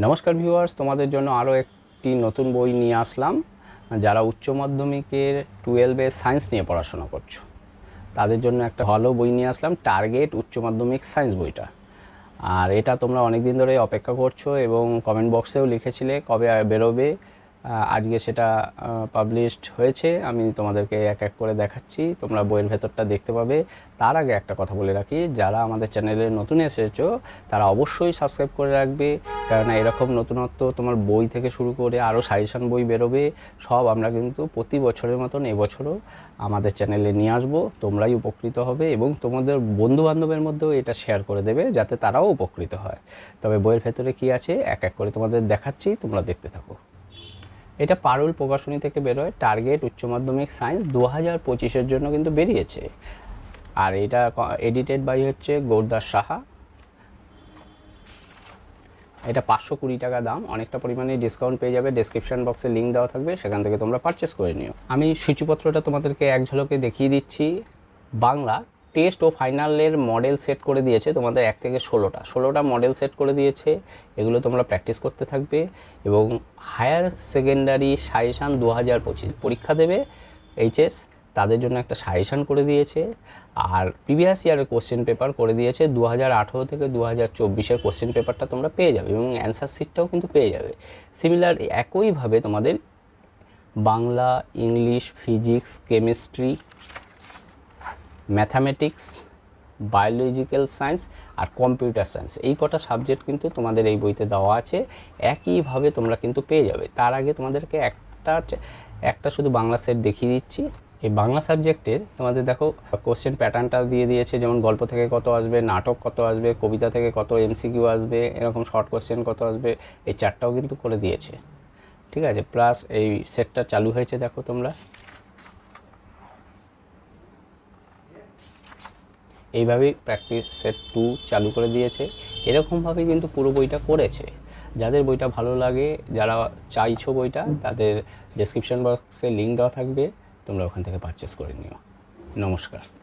নমস্কার ভিউয়ার্স, তোমাদের জন্য আরও একটি নতুন বই নিয়ে আসলাম, যারা উচ্চ মাধ্যমিকের টুয়েলভে সায়েন্স নিয়ে পড়াশোনা করছ। তাদের জন্য একটা ভালো বই নিয়ে আসলাম, টার্গেট উচ্চ মাধ্যমিক সায়েন্স বইটা। আর এটা তোমরা অনেক দিন ধরে অপেক্ষা করছ এবং কমেন্ট বক্সেও লিখেছিলে কবে বেরোবে আজকে সেটা পাবলিশড হয়েছে। আমি তোমাদেরকে এক এক করে দেখাচ্ছি। তোমরা বইয়ের ভেতরটা দেখতে পাবে। তার আগে একটা কথা বলে রাখি, যারা আমাদের চ্যানেলে নতুন এসেছ, তারা অবশ্যই সাবস্ক্রাইব করে রাখবে। কেননা এরকম নতুনত্ব তোমার বই থেকে শুরু করে আরও সাজেশান বই বেরোবে, সব আমরা কিন্তু প্রতি বছরের মতন এবছরও আমাদের চ্যানেলে নিয়ে আসব। তোমরাই উপকৃত হবে এবং তোমাদের বন্ধু বান্ধবের মধ্যেও এটা শেয়ার করে দেবে, যাতে তারাও উপকৃত হয়। তবে বইয়ের ভেতরে কি আছে, এক এক করে তোমাদের দেখাচ্ছি, তোমরা দেখতে থাকো। এটা পারুল প্রকাশনী থেকে বেরোয় টার্গেট উচ্চ মাধ্যমিক সায়েন্স দু হাজার পঁচিশের জন্য কিন্তু বেরিয়েছে। আর এটা এডিটেড বাই হচ্ছে গৌরদাস সাহা। এটা পাঁচশো কুড়ি টাকা দাম, অনেকটা পরিমাণে ডিসকাউন্ট পেয়ে যাবে। ডেসক্রিপশন বক্সে লিঙ্ক দেওয়া থাকবে, সেখান থেকে তোমরা পারচেস করে নিও। আমি সূচিপত্রটা তোমাদেরকে এক ঝলকে দেখিয়ে দিচ্ছি। বাংলা টেস্ট ও ফাইনালের মডেল সেট করে দিয়েছে তোমাদের এক থেকে ষোলোটা। ষোলোটা মডেল সেট করে দিয়েছে, এগুলো তোমরা প্র্যাকটিস করতে থাকবে এবং হায়ার সেকেন্ডারি সাজেশান দু হাজার পঁচিশ। পরীক্ষা দেবে এইচএস, তাদের জন্য একটা সাজেশান করে দিয়েছে আর প্রিভিয়াস ইয়ারের কোশ্চেন পেপার করে দিয়েছে দু হাজার আঠেরো থেকে দু হাজার চব্বিশের কোশ্চেন পেপারটা তোমরা পেয়ে যাবে এবং অ্যান্সার সিটটাও কিন্তু পেয়ে যাবে। সিমিলার একইভাবে তোমাদের Bangla, English, physics, chemistry mathematics biological science আর কম্পিউটার সায়েন্স এই কটা সাবজেক্ট কিন্তু তোমাদের এই বইতে দেওয়া আছে। একইভাবে তোমরা কিন্তু পেয়ে যাবে। তার আগে তোমাদেরকে একটা একটা শুধু বাংলা সেট দেখিয়ে দিচ্ছি। এই বাংলা সাবজেক্টের তোমাদের দেখো কোশ্চেন প্যাটার্নটা দিয়ে দিয়েছে। যেমন গল্প থেকে কত আসবে, নাটক কত আসবে, কবিতা থেকে কত এমসিকিউ আসবে, এরকম শর্ট কোশ্চেন কত আসবে, এই চারটাও কিন্তু করে দিয়েছে। ঠিক আছে? প্লাস এই সেটটা চালু হয়েছে দেখো তোমরা। এইভাবেই প্র্যাকটিস সেট টু চালু করে দিয়েছে। এরকমভাবেই কিন্তু পুরো বইটা করেছে। যাদের বইটা ভালো লাগে, যারা চাইছো বইটা, তাদের ডেসক্রিপশন বক্সে লিঙ্ক দেওয়া থাকবে। তোমরা ওখান থেকে পারচেস করে নিও। নমস্কার।